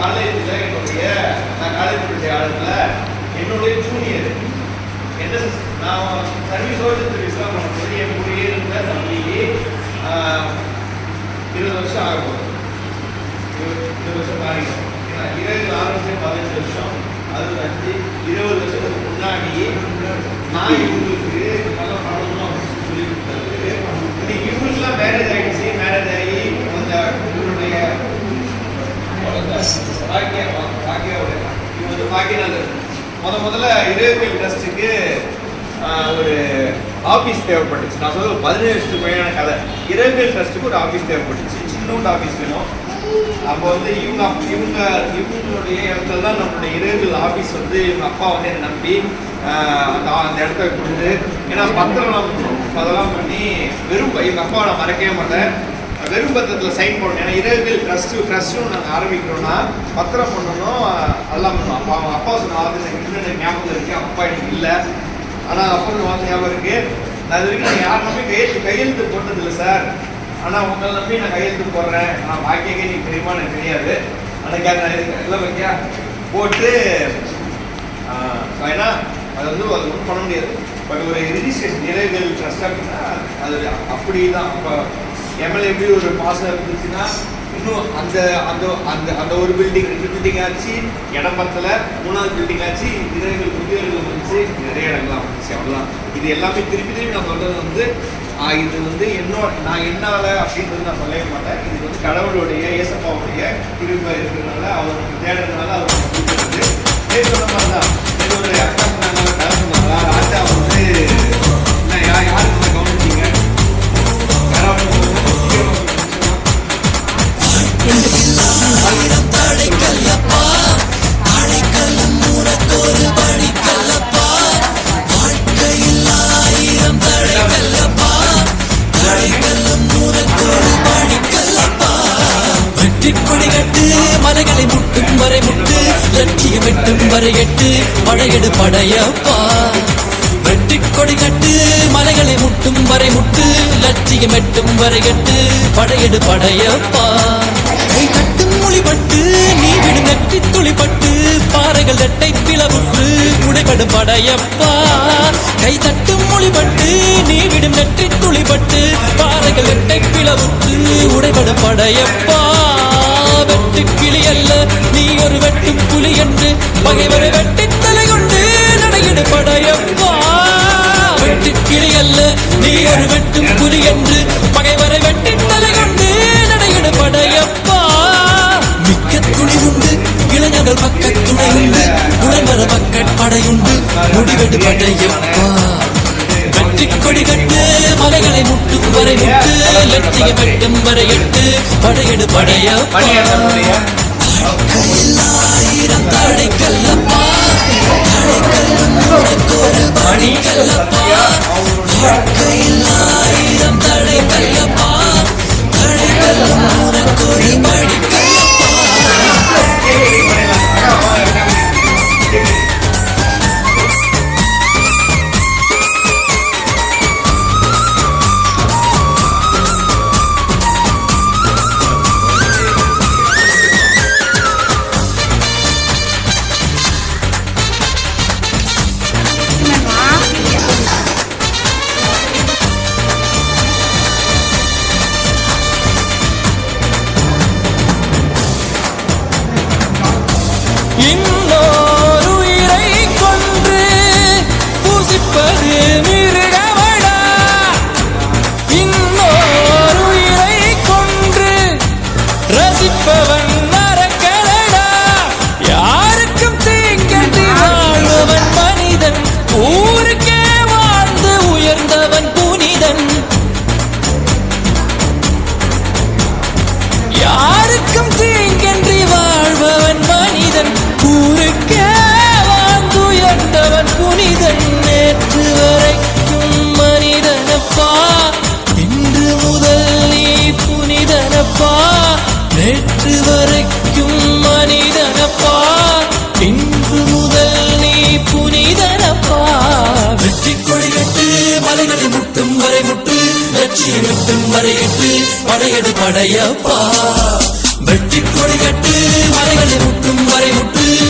காலேஜில் என்னுடைய நான் காலேஜ் படித்த காலத்தில் என்னுடைய ஜூனியர் என்ன நான் சர்வீஸ் சோஷியல் சர்வீஸ்லாம் பண்ண என் கூடயே இருந்த ஆஹ், இருபது வருஷம் ஆகும். இருபது வருஷம் ஆகிடும் ஏன்னா இருபது ஆரம்பிச்சு பதினஞ்சு வருஷம். அது வந்து இருபது வருஷத்துக்கு முன்னாடி நான் இவங்களுக்கு இவங்க முத முதல்ல இரேபியல் ட்ரஸ்ட்டுக்கு ஒரு ஆஃபீஸ் தேவைப்பட்டுச்சு. நான் சொல்ல பதினேழு வருஷத்துக்கு முன்னாடி கதை. இரேபியல் ட்ரஸ்ட்டுக்கு ஒரு ஆஃபீஸ் தேவைப்பட்டுச்சு. சின்னோண்டு ஆஃபீஸ் வேணும். அப்போ வந்து இவங்க இவங்க இவங்களுடைய இடத்துல தான் நம்மளுடைய இரேபியல் ஆஃபீஸ் வந்து இவங்க அப்பா வந்து என்னை நம்பி அந்த இடத்த கொடுத்து ஏன்னா பத்திரம் அதெல்லாம் பண்ணி வெறும் எங்கள் அப்பாவை நான் மறக்கவே மாட்டேன். வெறும் பத்திரத்தில் சைன் பண்ணணும் ஏன்னா இரவில் ட்ரஸ்ட்டு ட்ரஸ்ட்டும் நாங்கள் ஆரம்பிக்கிறோம்னா பத்திரம் பண்ணணும் அதெல்லாம் அப்பா அவங்க அப்பா சொன்ன வார்த்தை எனக்கு ஞாபகம் இருக்கு. அப்பா எனக்கு இல்லை. ஆனால் அப்பா சொன்ன வார்த்தை ஞாபகம் இருக்கு. நான் இது வரைக்கும் நான் யார் நம்பி கையெழுத்து கையெழுத்து போட்டதில்லை சார். ஆனால் உங்களை நம்பி நான் கையெழுத்து போடுறேன். நான் பாக்கியக்கே நீ தெரியுமா எனக்கு தெரியாது. ஆனால் நான் எல்லாம் வைக்கியா போட்டு ஏன்னா அது வந்து அது ஒன்றும் பண்ண முடியாது. பட் ஒரு ரிஜிஸ்ட்ரேஷன் நிறைவேல் ட்ரஸ்ட் அப்படின்னா அது அப்படி தான். அப்போ எம்எல்ஏ எப்படி ஒரு பாசம் இருந்துச்சுன்னா இன்னும் அந்த அந்த அந்த அந்த ஒரு பில்டிங் ரெண்டு பில்டிங் ஆச்சு இடம் பத்தல மூணாவது பில்டிங் ஆச்சு நிறைவேல் முதியோர்கள் வந்துச்சு நிறைய இடங்கள்லாம் வந்துச்சு அவ்வளோதான் இது எல்லாமே திருப்பி திருப்பி நான் சொல்றது வந்து இது வந்து என்னோட நான் என்னால அப்படின்றது நான் சொல்லவே மாட்டேன். இது வந்து கடவுளுடைய இயேசப்பாவுடைய திரும்ப இருக்கிறதுனால அவருக்கு தேடுறதுனால அவருக்கு சொன்ன மாதிரி தான் லட்சியம் வெட்டும் வரை எட்டு படையெடு படையப்பா. வெட்டி கொடி கட்டு மலைகளை முட்டும் வரை முட்டு லட்சியம் எட்டும் வரை எட்டு படையெடு படையப்பா. கை கட்டும் மொழிபட்டு நீ விடும் நெற்றி துளிப்பட்டு பாறைகள் ரெட்டை பிளவுற்று உடைபடும் படையப்பா. கை தட்டும் மொழிபட்டு நீ விடும் நெற்றி துளிப்பட்டு பாறைகள் ரெட்டை பிளவுற்று உடைபடும் படையப்பா. வெட்டு கிளி அல்ல. நீ ஒரு வெட்டும் புலி என்று பகைவரை வெட்டி தலை கொண்டு நடையிடு படையப்பா. வெட்டு கிளி அல்ல. நீ ஒரு வெட்டும் புலி என்று பகைவரை வெட்டி தலை கொண்டு நடையிடு படையப்பா. மிக்க துணி உண்டு இளைஞர்கள் பக்க துணை உண்டு உடைமர மக்கள் படையுண்டு முடிவெடு படையப்பா. மலைகளை முட்டும் வரை முட்டு லட்சியம் வெட்டும் வரை எட்டு படையெடு படையப்பா மணி இன்னொரு உயிரை கொன்று பூசிப்பது மிருகமடா இன்னொரு உயிரை கொன்று ரசிப்பவன் நரக்கடடா யாருக்கும் தீங்கன்றி வாழ்பவன் மனிதன். ஊருக்கே வாழ்ந்து உயர்ந்தவன் புனிதன். நேற்று வரைக்கும் மனிதனப்பா. இன்று முதல் நீ புனிதனப்பா. வெற்றி கொடியட்டு மலைகளில் முட்டும் வரை முட்டு. வெற்றி வெட்டும் வரையிட்டு படையடு படையப்பா. வெற்றி கொடியட்டு மலைகளில் முட்டும் வரை முட்டு.